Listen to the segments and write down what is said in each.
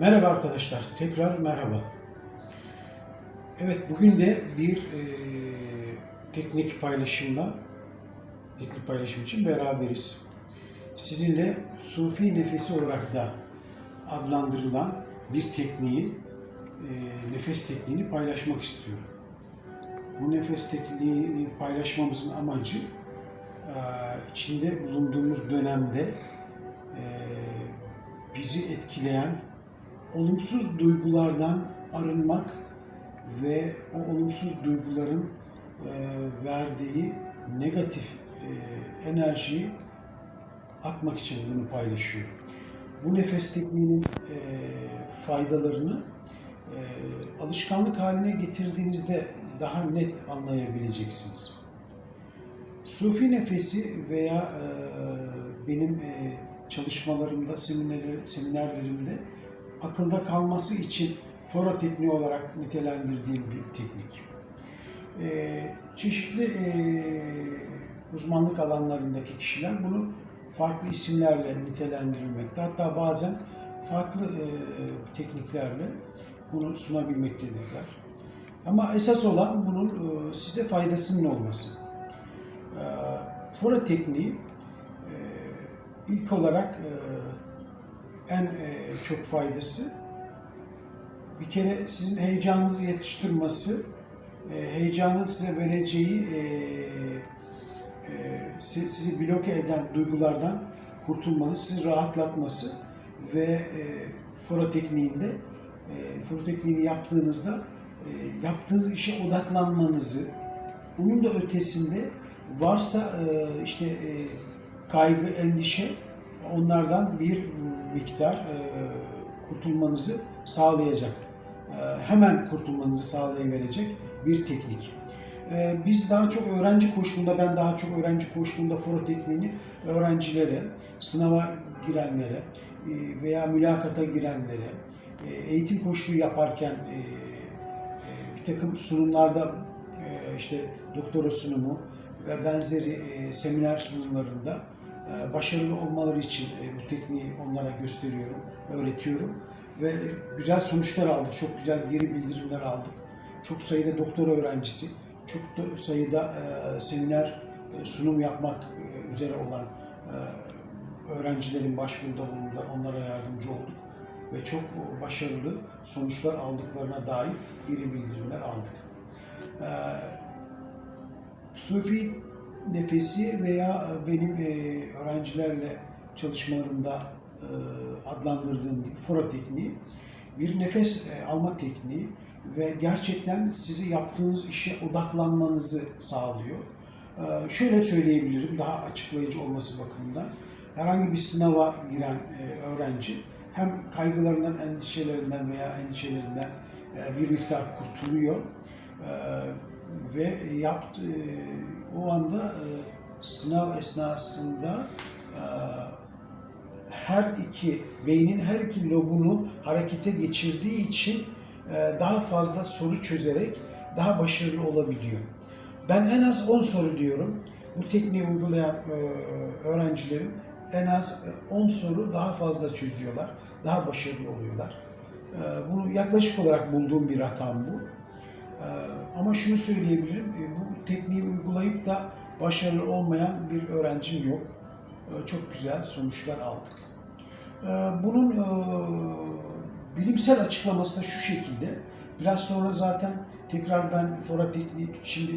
Merhaba arkadaşlar, tekrar merhaba. Evet, bugün de bir e, teknik paylaşımla, teknik paylaşım için beraberiz. Sizinle sufi nefesi olarak da adlandırılan bir tekniği, e, nefes tekniğini paylaşmak istiyorum. Bu nefes tekniğini paylaşmamızın amacı, e, içinde bulunduğumuz dönemde e, bizi etkileyen olumsuz duygulardan arınmak ve o olumsuz duyguların e, verdiği negatif e, enerjiyi atmak için bunu paylaşıyor. Bu nefes tekniğinin e, faydalarını alışkanlık haline getirdiğinizde daha net anlayabileceksiniz. Sufi nefesi veya benim çalışmalarımda, seminer- seminerlerimde akılda kalması için fora tekniği olarak nitelendirdiğim bir teknik. E, çeşitli e, uzmanlık alanlarındaki kişiler bunu farklı isimlerle nitelendirilmekte. Hatta bazen farklı e, tekniklerle bunu sunabilmektedirler. Ama esas olan bunun e, size faydasının olması. E, fora tekniği e, ilk olarak e, en e, çok faydası. Bir kere sizin heyecanınızı yatıştırması, e, heyecanın size vereceği e, si- sizi bloke eden duygulardan kurtulmanız, sizi rahatlatması ve e, fora tekniğinde e, fora tekniğini yaptığınızda yaptığınız işe odaklanmanızı, onun da ötesinde varsa işte kaygı, endişe onlardan bir miktar e, kurtulmanızı sağlayacak. E, hemen kurtulmanızı sağlayıverecek bir teknik. E, biz daha çok öğrenci koşulunda, ben daha çok öğrenci koşulunda foro tekniğini öğrencilere, sınava girenlere e, veya mülakata girenlere, e, eğitim koşulu yaparken e, e, bir takım sunumlarda e, işte doktora sunumu ve benzeri e, seminer sunumlarında başarılı olmaları için e, bu tekniği onlara gösteriyorum, öğretiyorum ve güzel sonuçlar aldık, çok güzel geri bildirimler aldık. Çok sayıda doktora öğrencisi, çok da sayıda e, seminer e, sunum yapmak üzere olan öğrencilerin başvuruda bulundular, onlara yardımcı olduk ve çok başarılı sonuçlar aldıklarına dair geri bildirimler aldık. Ee, Sufi nefesi veya benim e, öğrencilerle çalışmalarımda e, adlandırdığım fora tekniği bir nefes e, alma tekniği ve gerçekten sizi yaptığınız işe odaklanmanızı sağlıyor. Şöyle söyleyebilirim daha açıklayıcı olması bakımından. Herhangi bir sınava giren e, öğrenci hem kaygılarından, endişelerinden veya endişelerinden e, bir miktar kurtuluyor E, ve yaptı o anda e, sınav esnasında e, her iki beynin her iki lobunu harekete geçirdiği için e, daha fazla soru çözerek daha başarılı olabiliyor. Ben en az 10 soru diyorum. Bu tekniği uygulayan e, öğrencilerin en az 10 soru daha fazla çözüyorlar. Daha başarılı oluyorlar. E, Bunu yaklaşık olarak bulduğum bir rakam bu. Ama şunu söyleyebilirim. e, Bu tekniği uygulayıp da başarılı olmayan bir öğrencim yok. E, Çok güzel sonuçlar aldık. E, Bunun bilimsel açıklaması da şu şekilde. Biraz sonra zaten tekrar ben fora tekniği, şimdi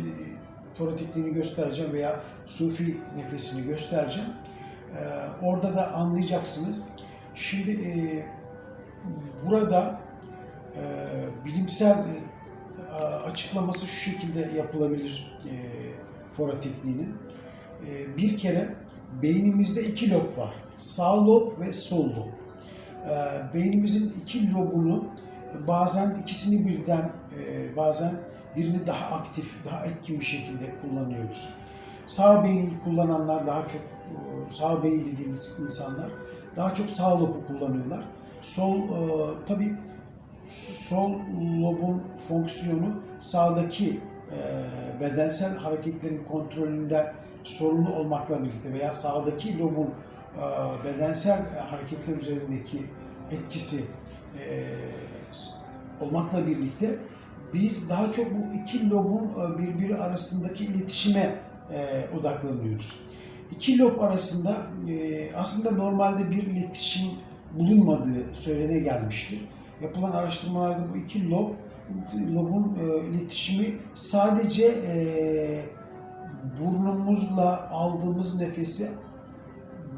fora tekniğini göstereceğim veya sufi nefesini göstereceğim. Orada da anlayacaksınız. Şimdi burada bilimsel açıklaması şu şekilde yapılabilir e, fora tekniğinin. E, bir kere beynimizde iki lob var. Sağ lob ve sol lob. E, beynimizin iki lobunu bazen ikisini birden e, bazen birini daha aktif, daha etkin bir şekilde kullanıyoruz. Sağ beyin kullananlar daha çok e, sağ beyin dediğimiz insanlar daha çok sağ lobu kullanıyorlar. Sol e, tabii sol lobun fonksiyonu sağdaki e, bedensel hareketlerin kontrolünde sorumlu olmakla birlikte veya sağdaki lobun e, bedensel hareketler üzerindeki etkisi e, olmakla birlikte biz daha çok bu iki lobun e, birbiri arasındaki iletişime e, odaklanıyoruz. İki lob arasında e, aslında normalde bir iletişim bulunmadığı söylene gelmiştir. Yapılan araştırmalarda bu iki lob lobun e, iletişimi sadece e, burnumuzla aldığımız nefesi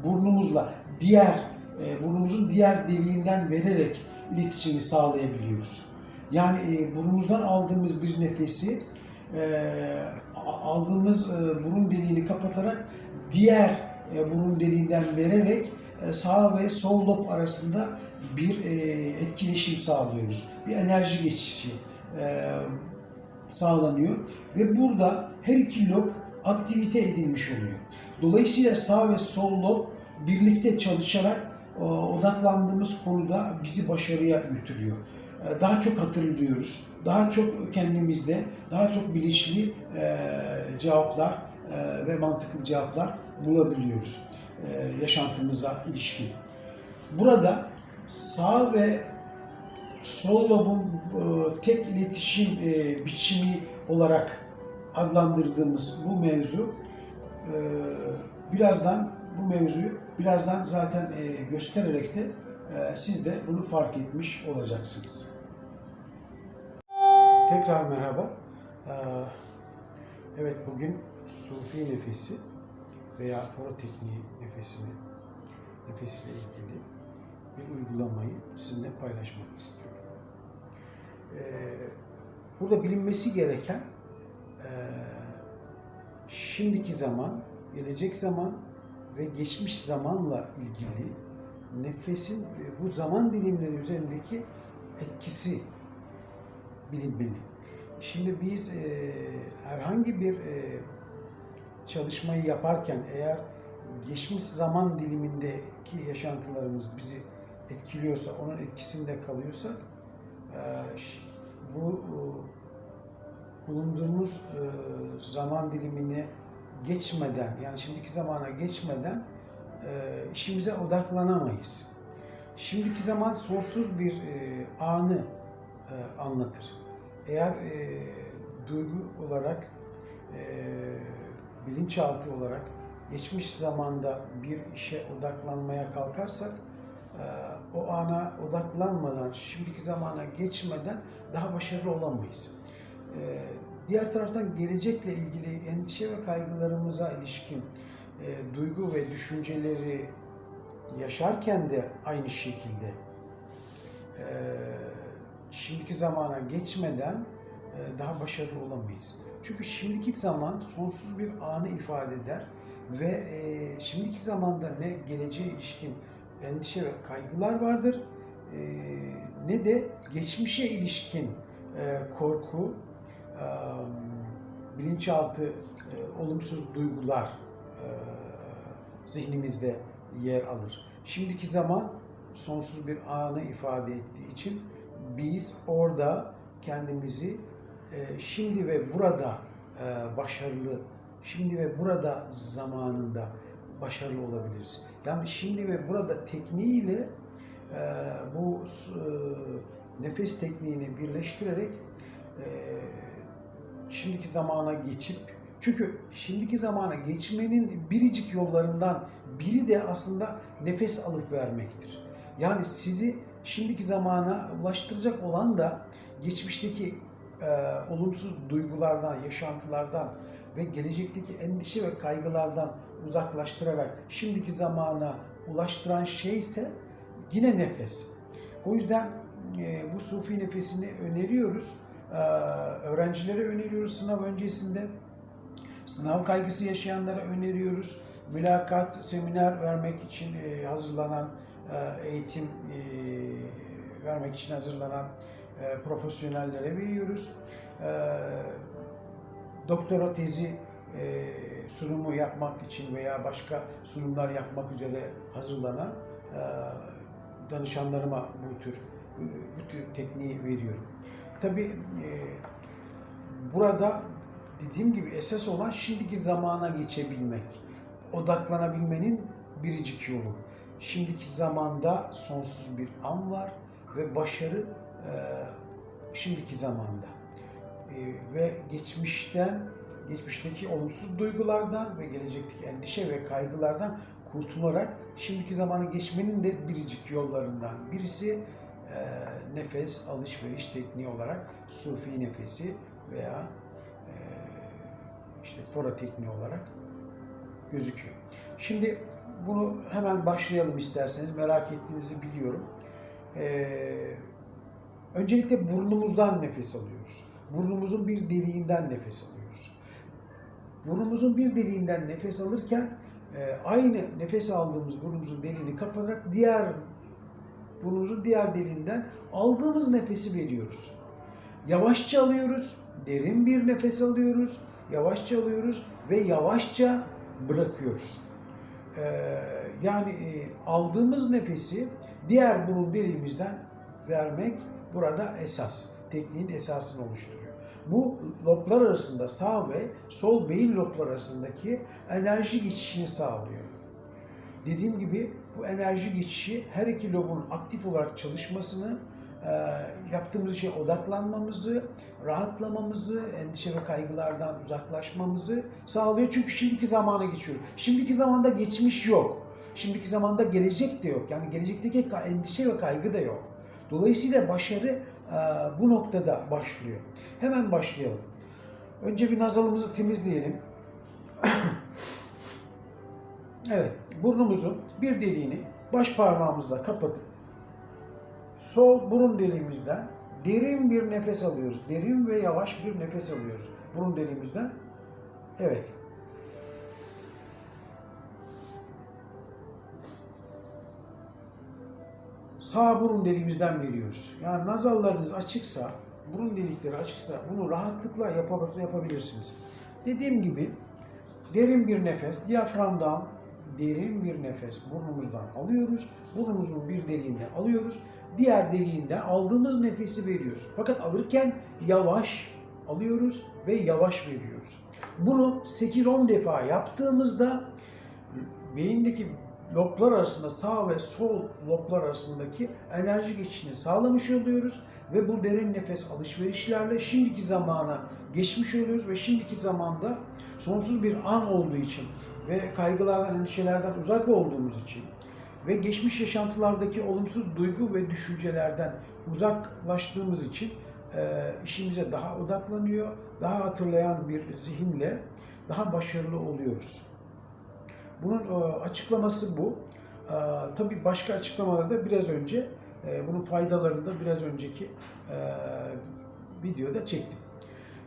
burnumuzla diğer e, burnumuzun diğer deliğinden vererek iletişimi sağlayabiliyoruz. Yani e, burnumuzdan aldığımız bir nefesi e, aldığımız e, burun deliğini kapatarak diğer e, burun deliğinden vererek e, sağ ve sol lob arasında bir e, etkileşim sağlıyoruz. Bir enerji geçişi e, sağlanıyor ve burada her iki lob aktivite edilmiş oluyor. Dolayısıyla sağ ve sol lob birlikte çalışarak e, odaklandığımız konuda bizi başarıya götürüyor. Daha çok hatırlıyoruz, daha çok kendimizde, daha çok bilinçli cevaplar ve mantıklı cevaplar bulabiliyoruz yaşantımıza ilişkin. Burada sağ ve sol lobun e, tek iletişim e, biçimi olarak adlandırdığımız bu mevzu e, birazdan bu mevzuyu birazdan zaten göstererek de siz de bunu fark etmiş olacaksınız. Tekrar merhaba. Evet bugün sufi nefesi veya foro tekniği nefesini nefesiyle ilgili bir uygulamayı sizinle paylaşmak istiyorum. Ee, Burada bilinmesi gereken e, şimdiki zaman, gelecek zaman ve geçmiş zamanla ilgili nefesin e, bu zaman dilimleri üzerindeki etkisi bilinmeli. Şimdi biz e, herhangi bir e, çalışmayı yaparken eğer geçmiş zaman dilimindeki yaşantılarımız bizi etkiliyorsa, onun etkisinde kalıyorsak e, bu e, bulunduğumuz e, zaman dilimini geçmeden, yani şimdiki zamana geçmeden işimize odaklanamayız. Şimdiki zaman sonsuz bir anı anlatır. Eğer duygu olarak, bilinçaltı olarak geçmiş zamanda bir işe odaklanmaya kalkarsak, o ana odaklanmadan, şimdiki zamana geçmeden daha başarılı olamayız. E, diğer taraftan gelecekle ilgili endişe ve kaygılarımıza ilişkin e, duygu ve düşünceleri yaşarken de aynı şekilde e, şimdiki zamana geçmeden e, daha başarılı olamayız. Çünkü şimdiki zaman sonsuz bir anı ifade eder ve şimdiki zamanda ne geleceğe ilişkin endişe ve kaygılar vardır e, ne de geçmişe ilişkin e, korku, e, bilinçaltı e, olumsuz duygular e, zihnimizde yer alır. Şimdiki zaman sonsuz bir anı ifade ettiği için biz orada kendimizi e, şimdi ve burada e, başarılı, şimdi ve burada zamanında başarılı olabiliriz. Yani şimdi ve burada tekniğiyle e, bu e, nefes tekniğini birleştirerek e, şimdiki zamana geçip çünkü şimdiki zamana geçmenin biricik yollarından biri de aslında nefes alıp vermektir. Yani sizi şimdiki zamana ulaştıracak olan da geçmişteki e, olumsuz duygulardan, yaşantılardan ve gelecekteki endişe ve kaygılardan uzaklaştırarak şimdiki zamana ulaştıran şey ise yine nefes. O yüzden e, bu sufi nefesini öneriyoruz. E, öğrencilere öneriyoruz sınav öncesinde. Sınav kaygısı yaşayanlara öneriyoruz. Mülakat, seminer vermek için e, hazırlanan, e, eğitim e, vermek için hazırlanan e, profesyonellere veriyoruz. E, doktora tezi e, sunumu yapmak için veya başka sunumlar yapmak üzere hazırlanan e, danışanlarıma bu tür bu tür tekniği veriyorum. Tabii e, burada dediğim gibi esas olan şimdiki zamana geçebilmek. Odaklanabilmenin biricik yolu. Şimdiki zamanda sonsuz bir an var ve başarı e, şimdiki zamanda E, ve geçmişten geçmişteki olumsuz duygulardan ve gelecekteki endişe ve kaygılardan kurtularak şimdiki zamana geçmenin de biricik yollarından birisi e, nefes alışveriş tekniği olarak sufi nefesi veya e, işte fora tekniği olarak gözüküyor. Şimdi bunu hemen başlayalım isterseniz. Merak ettiğinizi biliyorum. Ee, öncelikle burnumuzdan nefes alıyoruz. Burnumuzun bir deliğinden nefes alıyoruz. Burnumuzun bir deliğinden nefes alırken e, aynı nefes aldığımız burnumuzun deliğini kapatarak diğer burnumuzun diğer deliğinden aldığımız nefesi veriyoruz. Yavaşça alıyoruz, derin bir nefes alıyoruz, yavaşça alıyoruz ve yavaşça bırakıyoruz. Ee, yani e, aldığımız nefesi diğer burun deliğimizden vermek burada esas. Tekniğin esasını oluşturuyor. Bu loblar arasında sağ ve sol beyin loblar arasındaki enerji geçişini sağlıyor. Dediğim gibi bu enerji geçişi her iki lobun aktif olarak çalışmasını, e, yaptığımız işe odaklanmamızı, rahatlamamızı, endişe ve kaygılardan uzaklaşmamızı sağlıyor. Çünkü şimdiki zamana geçiyoruz. Şimdiki zamanda geçmiş yok. Şimdiki zamanda gelecek de yok. Yani gelecekteki endişe ve kaygı da yok. Dolayısıyla başarı bu noktada başlıyor. Hemen başlayalım. Önce bir nazalımızı temizleyelim. evet, burnumuzun bir deliğini baş parmağımızla kapatıp sol burun deliğimizden derin bir nefes alıyoruz. Derin ve yavaş bir nefes alıyoruz burun deliğimizden. Evet. Sağ burun deliğimizden veriyoruz. Yani nazallarınız açıksa, burun delikleri açıksa bunu rahatlıkla yapa- yapabilirsiniz. Dediğim gibi derin bir nefes, diyaframdan derin bir nefes burnumuzdan alıyoruz. Burnumuzun bir deliğinden alıyoruz. Diğer deliğinden aldığımız nefesi veriyoruz. Fakat alırken yavaş alıyoruz ve yavaş veriyoruz. Bunu 8-10 defa yaptığımızda beyindeki loblar arasında sağ ve sol loblar arasındaki enerji geçişini sağlamış oluyoruz ve bu derin nefes alışverişlerle şimdiki zamana geçmiş oluyoruz ve şimdiki zamanda sonsuz bir an olduğu için ve kaygılardan, endişelerden uzak olduğumuz için ve geçmiş yaşantılardaki olumsuz duygu ve düşüncelerden uzaklaştığımız için e, işimize daha odaklanıyor, daha hatırlayan bir zihinle daha başarılı oluyoruz. Bunun e, açıklaması bu. E, tabii başka açıklamaları da biraz önce, e, bunun faydalarını da biraz önceki videoda çektim.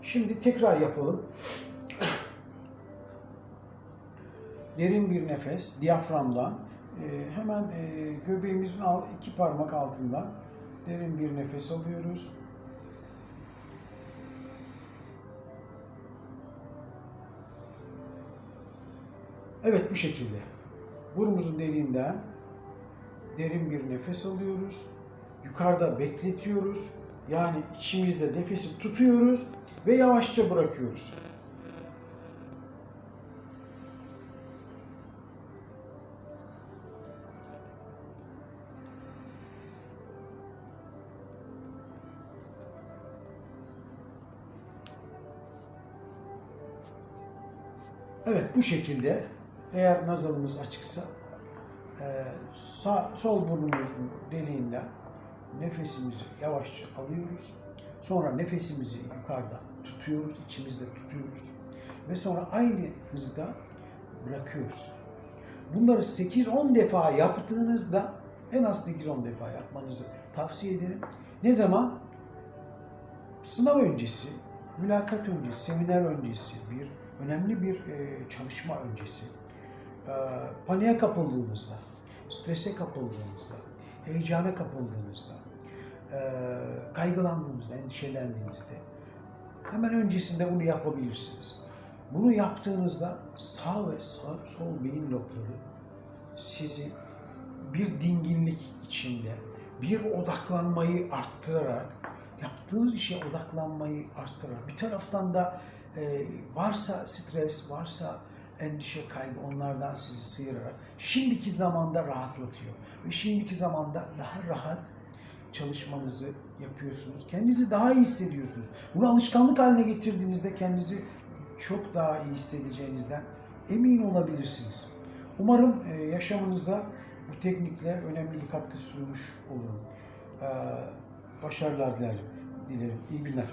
Şimdi tekrar yapalım. Derin bir nefes, diyaframdan, hemen göbeğimizin iki parmak altından derin bir nefes alıyoruz. Evet bu şekilde. Burnumuzun deliğinden derin bir nefes alıyoruz. Yukarıda bekletiyoruz. Yani içimizde nefesi tutuyoruz ve yavaşça bırakıyoruz. Evet bu şekilde eğer nazalımız açıksa e, sağ, sol burnumuzun deliğinden nefesimizi yavaşça alıyoruz. Sonra nefesimizi yukarıda tutuyoruz, içimizde tutuyoruz. Ve sonra aynı hızda bırakıyoruz. Bunları 8-10 defa yaptığınızda en az 8-10 defa yapmanızı tavsiye ederim. Ne zaman? Sınav öncesi, mülakat öncesi, seminer öncesi, bir önemli bir e, çalışma öncesi, paniğe kapıldığınızda, strese kapıldığınızda, heyecana kapıldığınızda, e, kaygılandığınızda, endişelendiğinizde hemen öncesinde bunu yapabilirsiniz. Bunu yaptığınızda sağ ve sağ, sol beyin lobları sizi bir dinginlik içinde, bir odaklanmayı arttırarak, yaptığınız işe odaklanmayı arttırarak, bir taraftan da e, varsa stres, varsa endişe, kaygı onlardan sizi sıyırarak şimdiki zamanda rahatlatıyor. Ve şimdiki zamanda daha rahat çalışmanızı yapıyorsunuz. Kendinizi daha iyi hissediyorsunuz. Bunu alışkanlık haline getirdiğinizde kendinizi çok daha iyi hissedeceğinizden emin olabilirsiniz. Umarım e, yaşamınıza bu teknikle önemli bir katkı sunmuş olurum. Başarılar dilerim. İyi günler.